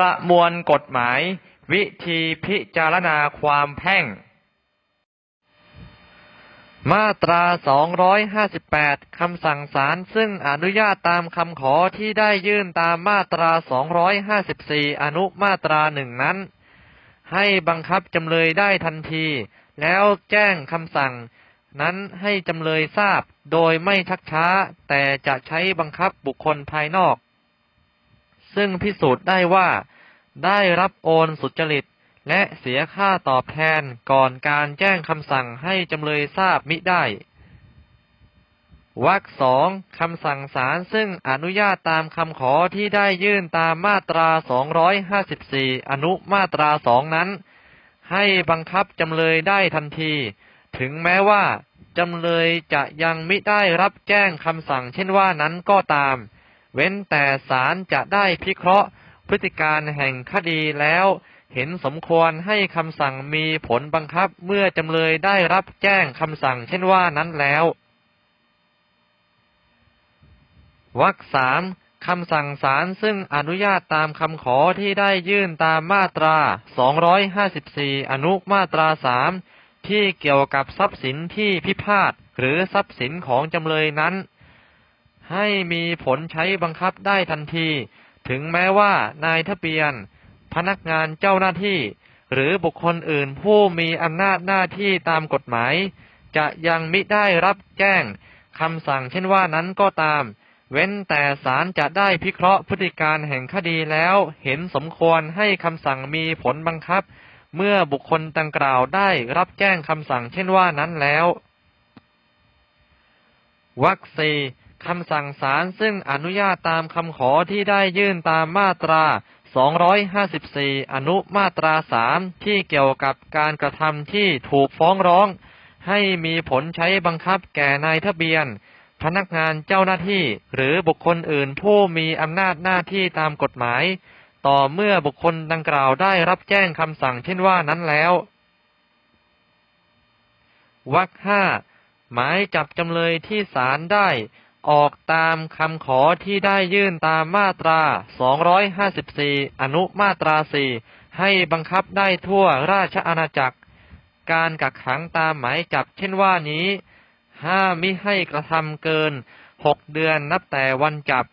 ประมวลกฎหมาย วิธีพิจารณาความแพ่ง มาตรา 258 คำสั่งศาลซึ่งอนุญาตตามคำขอที่ได้ยื่นตามมาตรา 254 อนุมาตราหนึ่งนั้น ให้บังคับจำเลยได้ทันที แล้วแจ้งคำสั่งนั้นให้จำเลยทราบโดยไม่ชักช้า แต่จะใช้บังคับบุคคลภายนอก ซึ่งพิสูจน์ได้ว่า ได้รับโอนสุจริต และเสียค่าตอบแทนก่อนการแจ้งคำสั่งให้จำเลยทราบมิได้วรรคสองคำสั่งศาลซึ่งอนุญาตตามคำขอที่ได้ยื่นตามมาตรา 254 อนุมาตราสองนั้น ให้บังคับจำเลยได้ทันที ถึงแม้ว่า จำเลยจะยังมิได้รับแจ้งคำสั่งเช่นว่านั้นก็ตาม เว้นแต่ศาลจะได้พิเคราะห์พฤติการแห่งคดีแล้ว เห็นสมควรให้คำสั่งมีผลบังคับเมื่อจำเลยได้รับแจ้งคำสั่งเช่นว่านั้นแล้ววรรคสามคำสั่งศาลซึ่งอนุญาตตามคำขอที่ได้ยื่นตามมาตรา 254 อนุมาตราสามที่เกี่ยวกับทรัพย์สินที่พิพาทหรือทรัพย์สินของจำเลยนั้น ให้มีผลใช้บังคับได้ทันที ถึงแม้ว่านายทะเบียน พนักงานเจ้าหน้าที่ หรือบุคคลอื่นผู้มีอำนาจหน้าที่ตามกฎหมาย จะยังมิได้รับแจ้งคำสั่งเช่นว่านั้นก็ตาม เว้นแต่ศาลจะได้พิเคราะห์พฤติการแห่งคดีแล้วเห็นสมควรให้คำสั่งมีผลบังคับ เมื่อบุคคลดังกล่าวได้รับแจ้งคำสั่งเช่นว่านั้นแล้ววรรคสี คำสั่งศาลซึ่งอนุญาตตามคำขอที่ได้ยื่นตามมาตรา 254 อนุมาตราสามที่เกี่ยวกับการกระทำที่ถูกฟ้องร้อง ให้มีผลใช้บังคับแก่นายทะเบียน พนักงานเจ้าหน้าที่ หรือบุคคลอื่นผู้มีอำนาจหน้าที่ตามกฎหมาย ต่อเมื่อบุคคลดังกล่าวได้รับแจ้งคำสั่งเช่นว่านั้นแล้ววรรคห้าหมายจับจำเลยที่ศาลได้ ออกตามคำขอที่ได้ยื่นตามมาตรา 254 อนุมาตรา 4 ให้บังคับได้ทั่วราชอาณาจักร การกักขังตามหมายจับเช่นว่านี้ ห้ามมิให้กระทำเกิน 6 เดือนนับแต่วันจับ